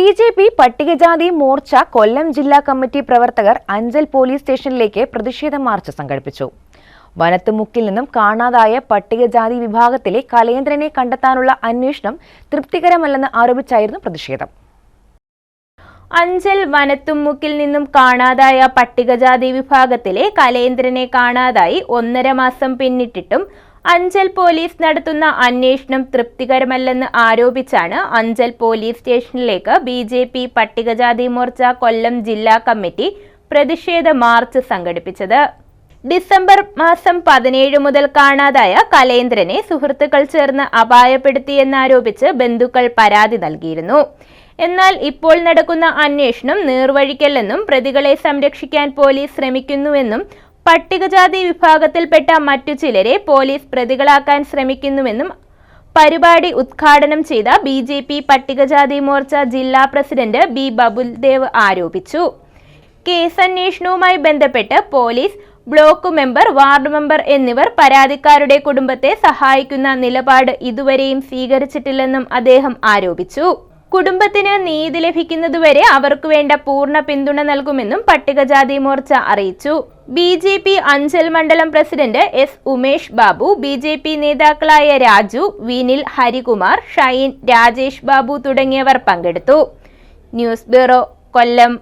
B J P പട്ടികജാതി മോർച്ച കൊല്ലം ജില്ലാ committee പ്രവർത്തകർ അഞ്ചൽ പോലീസ് സ്റ്റേഷനിലേക്ക് പ്രതിഷേധ മാർച്ച് സംഘടിപ്പിച്ചു. വനത്തുമുക്കിൽ നിന്നും കാണാതായ പട്ടികജാതി വിഭാഗത്തിലെ കലേന്ദ്രനെ കണ്ടെത്താനുള്ള അന്വേഷണം തൃപ്തികരമല്ലെന്ന് ആരോപിച്ചായിരുന്നു പ്രതിഷേധം. അഞ്ചൽ വനത്തുമുക്കിൽ നിന്നും കാണാതായ പട്ടികജാതി വിഭാഗത്തിലെ കലേന്ദ്രനെ കാണാതായി ഒന്നര മാസം പിന്നിട്ടിട്ടും അഞ്ചൽ പോലീസ് നടത്തുന്ന അന്വേഷണം തൃപ്തികരമല്ലെന്ന് ആരോപിച്ചാണ് അഞ്ചൽ പോലീസ് സ്റ്റേഷനിലേക്ക് ബി ജെ പി പട്ടികജാതി മോർച്ച കൊല്ലം ജില്ലാ കമ്മിറ്റി പ്രതിഷേധ മാർച്ച് സംഘടിപ്പിച്ചത്. ഡിസംബർ മാസം പതിനേഴ് മുതൽ കാണാതായ കലേന്ദ്രനെ സുഹൃത്തുക്കൾ ചേർന്ന് അപായപ്പെടുത്തിയെന്നാരോപിച്ച് ബന്ധുക്കൾ പരാതി നൽകിയിരുന്നു. എന്നാൽ ഇപ്പോൾ നടക്കുന്ന അന്വേഷണം നേർവഴിക്കല്ലെന്നും പ്രതികളെ സംരക്ഷിക്കാൻ പോലീസ് ശ്രമിക്കുന്നുവെന്നും പട്ടികജാതി വിഭാഗത്തിൽപ്പെട്ട മറ്റു ചിലരെ പോലീസ് പ്രതികളാക്കാൻ ശ്രമിക്കുന്നുവെന്നും പരിപാടി ഉദ്ഘാടനം ചെയ്ത ബി ജെ പി പട്ടികജാതി മോർച്ച ജില്ലാ പ്രസിഡന്റ് ബി ബബുൽദേവ് ആരോപിച്ചു. കേസന്വേഷണവുമായി ബന്ധപ്പെട്ട് police block member ward member എന്നിവർ പരാതിക്കാരുടെ കുടുംബത്തെ സഹായിക്കുന്ന നിലപാട് ഇതുവരെയും സ്വീകരിച്ചിട്ടില്ലെന്നും അദ്ദേഹം ആരോപിച്ചു. കുടുംബത്തിന് നീതി ലഭിക്കുന്നതുവരെ അവർക്ക് വേണ്ട പൂർണ പിന്തുണ നൽകുമെന്നും പട്ടികജാതി മോർച്ച അറിയിച്ചു. ബി ജെ പി അഞ്ചൽ മണ്ഡലം president S Umesh Babu B J P നേതാക്കളായ രാജു വിനിൽ ഹരികുമാർ ഷൈൻ രാജേഷ് ബാബു തുടങ്ങിയവർ പങ്കെടുത്തു. News bureau Kollam.